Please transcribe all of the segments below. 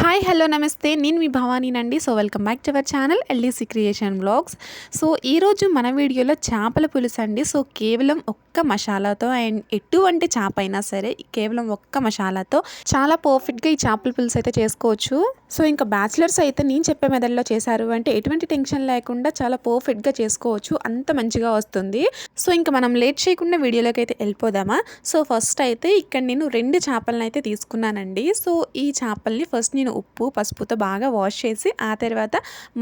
Hi hello నమస్తే నేను మీ భవానీనండి so welcome back to our channel LDC creation blogs so ఈరోజు మన వీడియోలో చేపల పులుసు అండి. సో కేవలం ఒక్క మసాలాతో అండ్ ఎటువంటి చేప అయినా సరే కేవలం ఒక్క మసాలాతో చాలా పర్ఫెక్ట్గా ఈ చేపల పులుసు అయితే చేసుకోవచ్చు. సో ఇంకా బ్యాచిలర్స్ అయితే నేను చెప్పే మెదడులో చేశారు అంటే ఎటువంటి టెన్షన్ లేకుండా చాలా పర్ఫెక్ట్గా చేసుకోవచ్చు. అంత మంచిగా వస్తుంది. సో ఇంకా మనం లేట్ చేయకుండా వీడియోలోకి అయితే వెళ్ళిపోదామా? సో ఫస్ట్ అయితే ఇక్కడ నేను రెండు చేపలను అయితే తీసుకున్నానండి. సో ఈ చేపల్ని ఫస్ట్ నేను ఉప్పు పసుపుతో బాగా వాష్ చేసి ఆ తర్వాత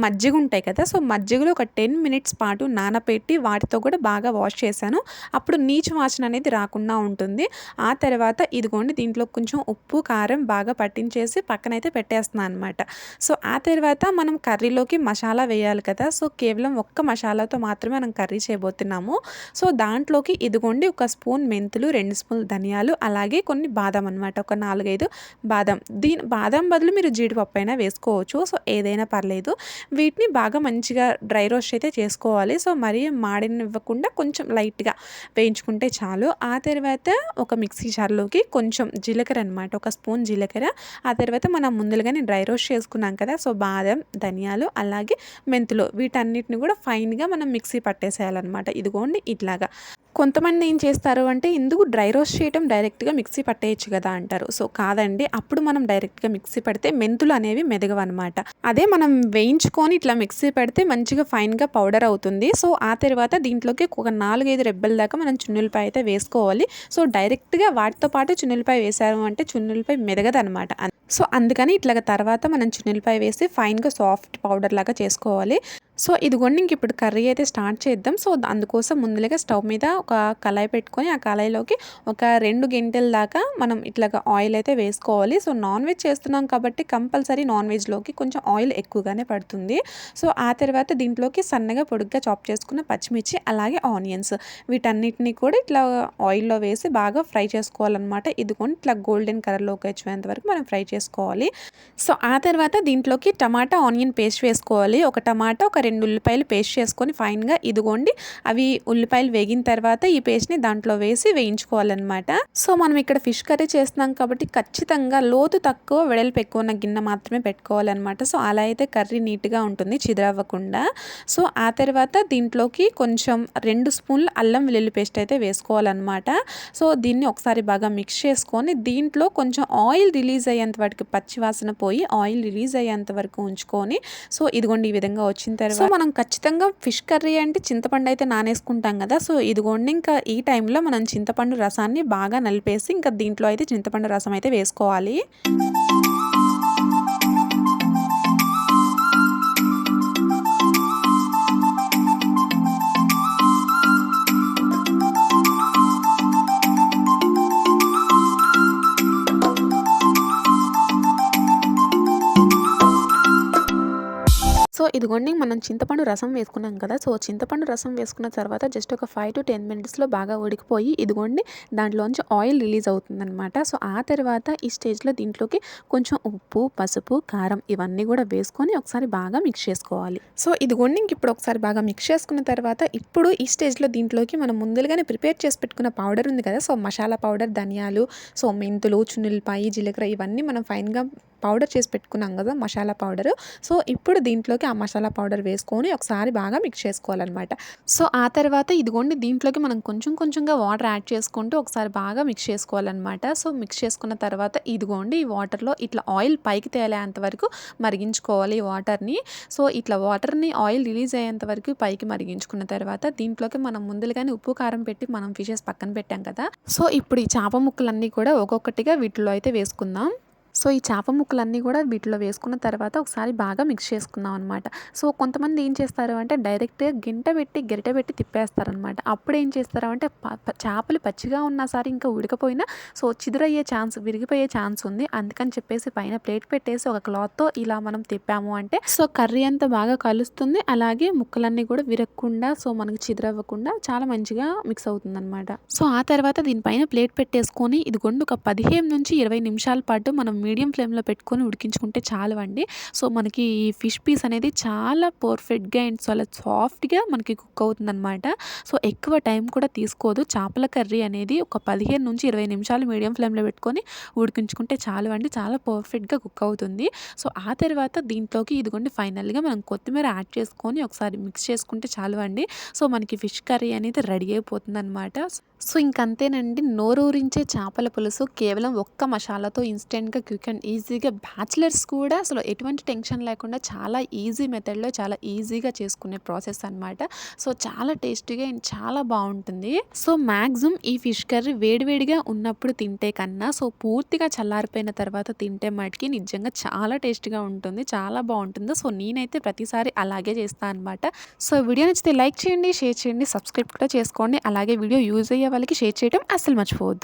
మజ్జిగ ఉంటాయి కదా సో మజ్జిగలో ఒక టెన్ మినిట్స్ పాటు నానబెట్టి వాటితో కూడా బాగా వాష్ చేశాను. అప్పుడు నీచు వాసన అనేది రాకుండా ఉంటుంది. ఆ తర్వాత ఇదిగోండి దీంట్లో కొంచెం ఉప్పు కారం బాగా పట్టించేసి పక్కనైతే పెట్టేస్తున్నాను. అనమాట సో ఆ తర్వాత మనం కర్రీలోకి మసాలా వేయాలి కదా. సో కేవలం ఒక్క మసాలాతో మాత్రమే మనం కర్రీ చేయబోతున్నాము. సో దాంట్లోకి ఇదిగోండి ఒక స్పూన్ మెంతులు రెండు స్పూన్లు ధనియాలు అలాగే కొన్ని బాదం అనమాట ఒక నాలుగైదు బాదం. దీని బాదం బదులు మీరు జీడిపప్పు అయినా వేసుకోవచ్చు. సో ఏదైనా పర్లేదు. వీటిని బాగా మంచిగా డ్రై రోస్ట్ అయితే చేసుకోవాలి. సో మరీ మాడినివ్వకుండా కొంచెం లైట్గా వేయించుకుంటే చాలు. ఆ తర్వాత ఒక మిక్సీ జార్లోకి కొంచెం జీలకర్ర అనమాట ఒక స్పూన్ జీలకర్ర. ఆ తర్వాత మనం ముందుగానే డ్రై రోస్ట్ చేసుకున్నాం కదా సో బాదం ధనియాలు అలాగే మెంతులు వీటన్నిటిని కూడా ఫైన్గా మనం మిక్సీ పట్టేసేయాలన్నమాట. ఇదిగోండి ఇట్లాగా. కొంతమంది ఏం చేస్తారు అంటే ఎందుకు డ్రై రోస్ట్ చేయడం డైరెక్ట్గా మిక్సీ పట్టేయచ్చు కదా అంటారు. సో కాదండి. అప్పుడు మనం డైరెక్ట్గా మిక్సీ పెడితే మెంతులు అనేవి మెదగవన్నమాట. అదే మనం వేయించుకొని ఇట్లా మిక్సీ పెడితే మంచిగా ఫైన్గా పౌడర్ అవుతుంది. సో ఆ తర్వాత దీంట్లోకి ఒక నాలుగైదు రెబ్బల దాకా మనం చున్నులపై అయితే వేసుకోవాలి. సో డైరెక్ట్గా వాటితో పాటు చున్నులపై వేసారు అంటే చున్నులపై మెదగదనమాట సో అందుకని ఇట్లాగ తర్వాత మనం చున్నులపై వేసి ఫైన్గా సాఫ్ట్ పౌడర్ లాగా చేసుకోవాలి. సో ఇదిగోండి ఇంక ఇప్పుడు కర్రీ అయితే స్టార్ట్ చేద్దాం. సో అందుకోసం ముందుగా స్టవ్ మీద ఒక కళాయి పెట్టుకొని ఆ కళాయిలోకి ఒక రెండు గంటల దాకా మనం ఇట్లాగా ఆయిల్ అయితే వేసుకోవాలి. సో నాన్ వెజ్ చేస్తున్నాం కాబట్టి కంపల్సరీ నాన్ వెజ్లోకి కొంచెం ఆయిల్ ఎక్కువగానే పడుతుంది. సో ఆ తర్వాత దీంట్లోకి సన్నగా పొడుగ్గా చాప్ చేసుకున్న పచ్చిమిర్చి అలాగే ఆనియన్స్ వీటన్నిటిని కూడా ఇట్లా ఆయిల్లో వేసి బాగా ఫ్రై చేసుకోవాలన్నమాట. ఇదిగోండి ఇట్లా గోల్డెన్ కలర్లోకి వచ్చేంత వరకు మనం ఫ్రై చేసుకోవాలి. సో ఆ తర్వాత దీంట్లోకి టమాటా ఆనియన్ పేస్ట్ వేసుకోవాలి. ఒక టమాటా ఒక రెండు ఉల్లిపాయలు పేస్ట్ చేసుకొని ఫైన్గా ఇదిగోండి. అవి ఉల్లిపాయలు వేగిన తర్వాత ఈ పేస్ట్ని దాంట్లో వేసి వేయించుకోవాలన్నమాట. సో మనం ఇక్కడ ఫిష్ కర్రీ చేస్తున్నాం కాబట్టి ఖచ్చితంగా లోతు తక్కువ వెడల్పు ఎక్కువ ఉన్న గిన్నె మాత్రమే పెట్టుకోవాలన్నమాట. సో అలా అయితే కర్రీ నీట్గా ఉంటుంది చిదరవ్వకుండా. సో ఆ తర్వాత దీంట్లోకి కొంచెం రెండు స్పూన్లు అల్లం వెల్లుల్లి పేస్ట్ అయితే వేసుకోవాలన్నమాట. సో దీన్ని ఒకసారి బాగా మిక్స్ చేసుకొని దీంట్లో కొంచెం ఆయిల్ రిలీజ్ అయ్యేంత వరకు పచ్చివాసన పోయి ఆయిల్ రిలీజ్ అయ్యేంత వరకు ఉంచుకొని సో ఇదిగోండి ఈ విధంగా వచ్చిన తర్వాత సో మనం ఖచ్చితంగా ఫిష్ కర్రీ అంటే చింతపండు అయితే నానేసుకుంటాం కదా. సో ఇదిగోండి ఇంకా ఈ టైంలో మనం చింతపండు రసాన్ని బాగా నలిపేసి ఇంకా దీంట్లో అయితే చింతపండు రసం అయితే వేసుకోవాలి. ఇదిగోండి మనం చింతపండు రసం వేసుకున్నాం కదా సో చింతపండు రసం వేసుకున్న తర్వాత జస్ట్ ఒక ఫైవ్ టు టెన్ మినిట్స్లో బాగా ఉడికిపోయి ఇదిగోండి దాంట్లోంచి ఆయిల్ రిలీజ్ అవుతుందన్నమాట. సో ఆ తర్వాత ఈ స్టేజ్లో దీంట్లోకి కొంచెం ఉప్పు పసుపు కారం ఇవన్నీ కూడా వేసుకొని ఒకసారి బాగా మిక్స్ చేసుకోవాలి. సో ఇదిగోండి ఇంక ఇప్పుడు ఒకసారి బాగా మిక్స్ చేసుకున్న తర్వాత ఇప్పుడు ఈ స్టేజ్లో దీంట్లోకి మనం ముందుగానే ప్రిపేర్ చేసి పెట్టుకున్న పౌడర్ ఉంది కదా సో మసాలా పౌడర్ ధనియాలు సో మెంతులు చున్నులపాయి జీలకర్ర ఇవన్నీ మనం ఫైన్గా పౌడర్ చేసి పెట్టుకున్నాం కదా మసాలా పౌడర్. సో ఇప్పుడు దీంట్లోకి ఆ మసాలా పౌడర్ వేసుకొని ఒకసారి బాగా మిక్స్ చేసుకోవాలన్నమాట. సో ఆ తర్వాత ఇదిగోండి దీంట్లోకి మనం కొంచెం కొంచెంగా వాటర్ యాడ్ చేసుకుంటూ ఒకసారి బాగా మిక్స్ చేసుకోవాలన్నమాట. సో మిక్స్ చేసుకున్న తర్వాత ఇదిగోండి ఈ వాటర్లో ఇట్లా ఆయిల్ పైకి తేలేంత వరకు మరిగించుకోవాలి ఈ వాటర్ని సో ఇట్లా వాటర్ని ఆయిల్ రిలీజ్ అయ్యేంత వరకు పైకి మరిగించుకున్న తర్వాత దీంట్లోకి మనం ముందుగానే ఉప్పు కారం పెట్టి మనం ఫిషెస్ పక్కన పెట్టాం కదా. సో ఇప్పుడు ఈ చేప ముక్కలన్నీ కూడా ఒక్కొక్కటిగా వీటిలో అయితే వేసుకుందాం. సో ఈ చేప ముక్కలన్నీ కూడా వీటిలో వేసుకున్న తర్వాత ఒకసారి బాగా మిక్స్ చేసుకుందాం అనమాట సో కొంతమంది ఏం చేస్తారు అంటే డైరెక్ట్గా గింట పెట్టి గరిట పెట్టి తిప్పేస్తారనమాట అప్పుడు ఏం చేస్తారు అంటే చేపలు పచ్చిగా ఉన్నా సరే ఇంకా ఉడకపోయినా సో చిదురయ్యే ఛాన్స్ విరిగిపోయే ఛాన్స్ ఉంది. అందుకని చెప్పేసి పైన ప్లేట్ పెట్టేసి ఒక క్లాత్తో ఇలా మనం తిప్పాము అంటే సో కర్రీ అంతా బాగా కలుస్తుంది. అలాగే ముక్కలన్నీ కూడా విరగకుండా సో మనకు చిదురవ్వకుండా చాలా మంచిగా మిక్స్ అవుతుంది అనమాట సో ఆ తర్వాత దీనిపైన ప్లేట్ పెట్టేసుకొని ఇదిగోండి ఒక పదిహేను నుంచి ఇరవై నిమిషాల పాటు మనం మీడియం ఫ్లేమ్‌లో పెట్టుకొని ఉడికించుకుంటే చాలవండి. సో, మనకి ఈ ఫిష్ పీస్ అనేది చాలా పర్ఫెక్ట్‌గా అండ్ చాలా సాఫ్ట్‌గా మనకి కుక్ అవుతుందనమాట. సో, ఎక్కువ టైం కూడా తీసుకోదు. చేపల కర్రీ అనేది ఒక 15-20 నిమిషాలు మీడియం ఫ్లేమ్‌లో పెట్టుకొని ఉడికించుకుంటే చాలవండి. చాలా పర్ఫెక్ట్‌గా కుక్ అవుతుంది. సో, ఆ తర్వాత దీంట్లోకి ఇదిగోండి ఫైనల్‌గా మనం కొత్తిమీర యాడ్ చేసుకొని ఒకసారి మిక్స్ చేసుకుంటే చాలవండి. సో, మనకి ఫిష్ కర్రీ అనేది రెడీ అయిపోతుందనమాట. సో, ఇంకంతేనండి నోరూరించే చేపల పులుసు కేవలం ఒక్క మసాలాతో ఇన్‌స్టెంట్‌గా క్విక్ అండ్ ఈజీగా బ్యాచిలర్స్ కూడా అసలు ఎటువంటి టెన్షన్ లేకుండా చాలా ఈజీ మెథడ్‌లో చాలా ఈజీగా చేసుకునే ప్రాసెస్ అనమాట. సో, చాలా టేస్టీగా అండ్ చాలా బాగుంటుంది సో, మ్యాక్సిమం ఈ ఫిష్ కర్రీ వేడివేడిగా ఉన్నప్పుడు తింటే కన్నా సో, పూర్తిగా చల్లారిపోయిన తర్వాత తింటే మటుకి నిజంగా చాలా టేస్టీగా ఉంటుంది. చాలా బాగుంటుంది సో, నేనైతే ప్రతిసారి అలాగే చేస్తాను అనమాట. సో, వీడియో నచ్చితే లైక్ చేయండి, షేర్ చేయండి, సబ్స్క్రైబ్ కూడా చేసుకోండి. అలాగే వీడియో యూజ్ అయ్యే వాళ్ళకి షేర్ చేయడం అస్సలు మర్చిపోవద్దు.